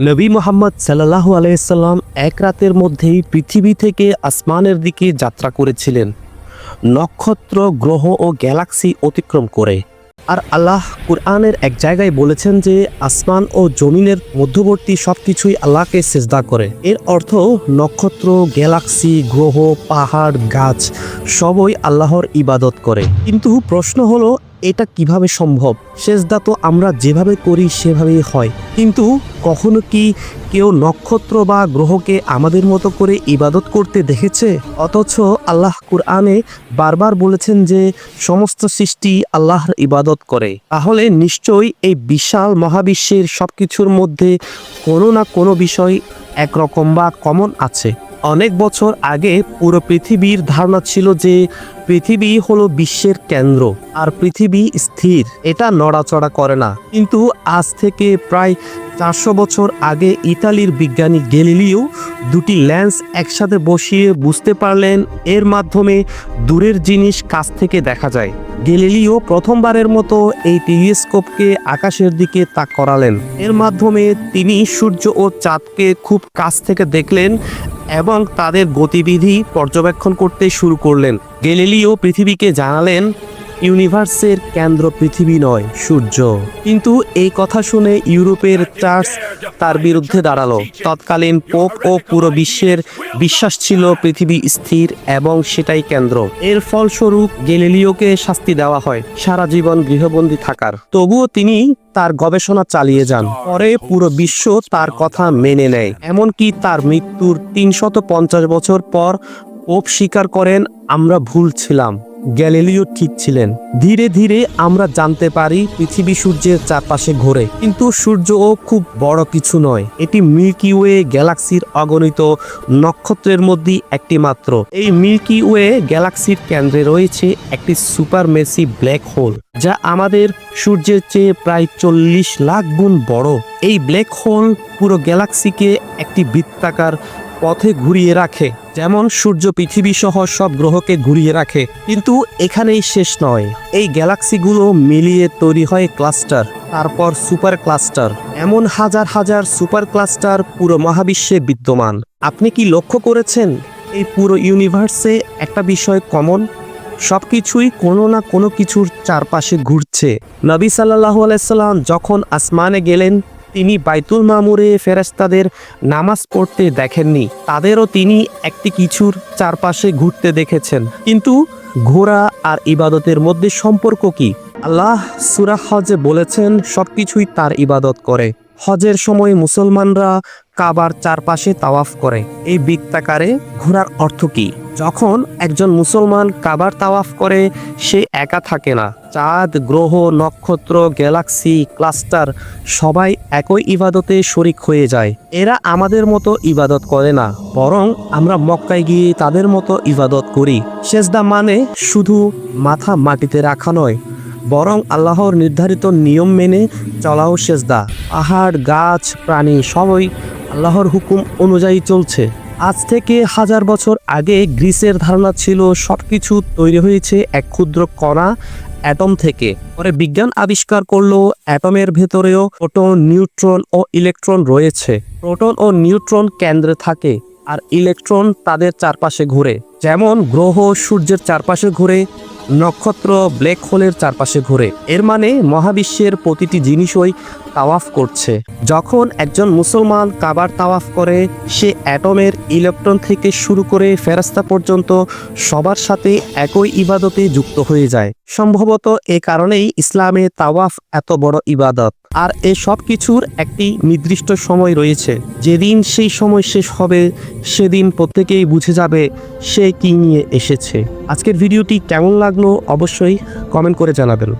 নবী মোহাম্মদ সাল্লাহু আলাইসাল্লাম এক রাতের মধ্যেই পৃথিবী থেকে আসমানের দিকে যাত্রা করেছিলেন। নক্ষত্র, গ্রহ ও গ্যালাক্সি অতিক্রম করে। আর আল্লাহ কুরআনের এক জায়গায় বলেছেন যে, আসমান ও জমিনের মধ্যবর্তী সব কিছুই আল্লাহকে সেজদা করে। এর অর্থ নক্ষত্র, গ্যালাক্সি, গ্রহ, পাহাড়, গাছ সবই আল্লাহর ইবাদত করে। কিন্তু প্রশ্ন হলো এটা কীভাবে সম্ভব? সেজদা তো আমরা যেভাবে করি, সেভাবেই হয়। কিন্তু কখনো কি কেউ নক্ষত্র বা গ্রহকে আমাদের মতো করে ইবাদত করতে দেখেছে? অথচ আল্লাহ কুরআনে বারবার বলেছেন যে, সমস্ত সৃষ্টি আল্লাহর ইবাদত করে। তাহলে নিশ্চয়ই এই বিশাল মহাবিশ্বের সব কিছুর মধ্যে কোনো না কোনো বিষয় একরকম বা কমন আছে। অনেক বছর আগে পুরো পৃথিবীর ধারণা ছিল যে পৃথিবী হলো বিশ্বের কেন্দ্র আর পৃথিবী স্থির, এটা নড়াচড়া করে না। কিন্তু আজ থেকে প্রায় চারশো বছর আগে ইতালির বিজ্ঞানী গেলিলিও দুটি ল্যান্স একসাথে বসিয়ে বুঝতে পারলেন এর মাধ্যমে দূরের জিনিস কাছ থেকে দেখা যায়। গেলিলিও প্রথমবারের মতো এই টেলিস্কোপকে আকাশের দিকে তাক করালেন। এর মাধ্যমে তিনি সূর্য ও চাঁদকে খুব কাছ থেকে দেখলেন এবং তাদের গতিবিধি পর্যবেক্ষণ করতে শুরু করলেন। গেলিলিও পৃথিবীকে জানালেন ইউনিভার্সের কেন্দ্র পৃথিবী নয়, সূর্য। কিন্তু এই কথা শুনে ইউরোপের চার্চ তার বিরুদ্ধে দাঁড়াল। তৎকালীন পোপ ও পুরো বিশ্বের বিশ্বাস ছিল পৃথিবী স্থির এবং সেটাই কেন্দ্র। এর ফলস্বরূপ গেলিলিওকে শাস্তি দেওয়া হয়, সারা জীবন গৃহবন্দী থাকার। তবুও তিনি তার গবেষণা চালিয়ে যান, পরে পুরো বিশ্ব তার কথা মেনে নেয়। এমনকি তার মৃত্যুর তিনশত বছর পর পোপ স্বীকার করেন, আমরা ভুল ছিলাম। গ্যালিলিও ঠিক ছিলেন। ধীরে ধীরে আমরা জানতে পারি পৃথিবী সূর্যের চারপাশে ঘোরে। কিন্তু সূর্যও খুব বড় কিছু নয়। এটি মিল্কি ওয়ে গ্যালাক্সির অগণিত নক্ষত্রের মধ্যে একটি মাত্র। এই মিল্কি ওয়ে গ্যালাক্সির কেন্দ্রে রয়েছে একটি সুপার মেসি ব্ল্যাক হোল, যা আমাদের সূর্যের চেয়ে প্রায় চল্লিশ লাখ গুণ বড়। এই ব্ল্যাক হোল পুরো গ্যালাক্সিকে একটি বৃত্তাকার পথে ঘুরিয়ে রাখে, যেমন সূর্য পৃথিবী সহ সব গ্রহকে ঘুরিয়ে রাখে। কিন্তু এখানেই শেষ নয়। এই গ্যালাক্সিগুলো মিলিয়ে তৈরি হয় ক্লাস্টার, তারপর সুপার ক্লাস্টার এমন হাজার হাজার সুপার ক্লাস্টার পুরো মহাবিশ্বে বিদ্যমান। আপনি কি লক্ষ্য করেছেন? এই পুরো ইউনিভার্সে একটা বিষয় কমন? সব কিছুই কোনো না কোনো কিছুর চারপাশে ঘুরছে। নবী সাল্লাহ আলাইসাল্লাম যখন আসমানে গেলেন তিনি বাইতুল মামুরে ফেরেস্তাদের নামাজ পড়তে দেখেননি। তাদেরও তিনি একটি কিছুর চারপাশে ঘুরতে দেখেছেন। কিন্তু ঘোরা আর ইবাদতের মধ্যে সম্পর্ক কি? আল্লাহ সুরা হজে বলেছেন, সবকিছুই তার ইবাদত করে। হজের সময় মুসলমানরা কাবার চারপাশে তাওয়াফ করে। এই বৃত্তাকারে ঘোরার অর্থ কি? যখন একজন মুসলমান কাবার তাওয়াফ করে, সে একা থাকে না। চাঁদ, গ্রহ, নক্ষত্র, গ্যালাক্সি, ক্লাস্টার, সবাই একই ইবাদতে শরিক হয়ে যায়। এরা আমাদের মতো ইবাদত করে না, বরং আমরা মক্কায় গিয়ে তাদের মতো ইবাদত করি। সেজদা মানে শুধু মাথা মাটিতে রাখা নয়, বরং আল্লাহর নির্ধারিত নিয়ম মেনে চলাও সেজদা। পাহাড়, গাছ, প্রাণী সবই আল্লাহর হুকুম অনুযায়ী চলছে। আজ থেকে হাজার বছর আগে গ্রিসের ধারণা ছিল সব কিছু তৈরি হয়েছে এক ক্ষুদ্র কণা অ্যাটম থেকে। পরে বিজ্ঞান আবিষ্কার করল অ্যাটমের ভেতরেও প্রোটন, নিউট্রন ও ইলেকট্রন রয়েছে। প্রোটন ও নিউট্রন কেন্দ্রে থাকে আর ইলেকট্রন তাদের চারপাশে ঘুরে। যেমন গ্রহ সূর্যের চারপাশে ঘুরে নক্ষত্র ব্ল্যাক হোলের চারপাশে ঘুরে। এর মানে মহাবিশ্বের প্রতিটি জিনিসই তাওয়াফ করছে। যখন একজন মুসলমান কাবার তাওয়াফ করে, সে অ্যাটমের ইলেকট্রন থেকে শুরু করে ফেরাস্তা পর্যন্ত সবার সাথে একই ইবাদতে যুক্ত হয়ে যায়। সম্ভবত এ কারণেই ইসলামে তাওয়াফ এত বড় ইবাদত। আর এ সব কিছুর একটি নির্দিষ্ট সময় রয়েছে। যেদিন সেই সময় শেষ হবে, সেদিন প্রত্যেকেই বুঝে যাবে সে কি নিয়ে এসেছে। আজকের ভিডিওটি কেমন লাগল অবশ্যই কমেন্ট করে জানাবেন।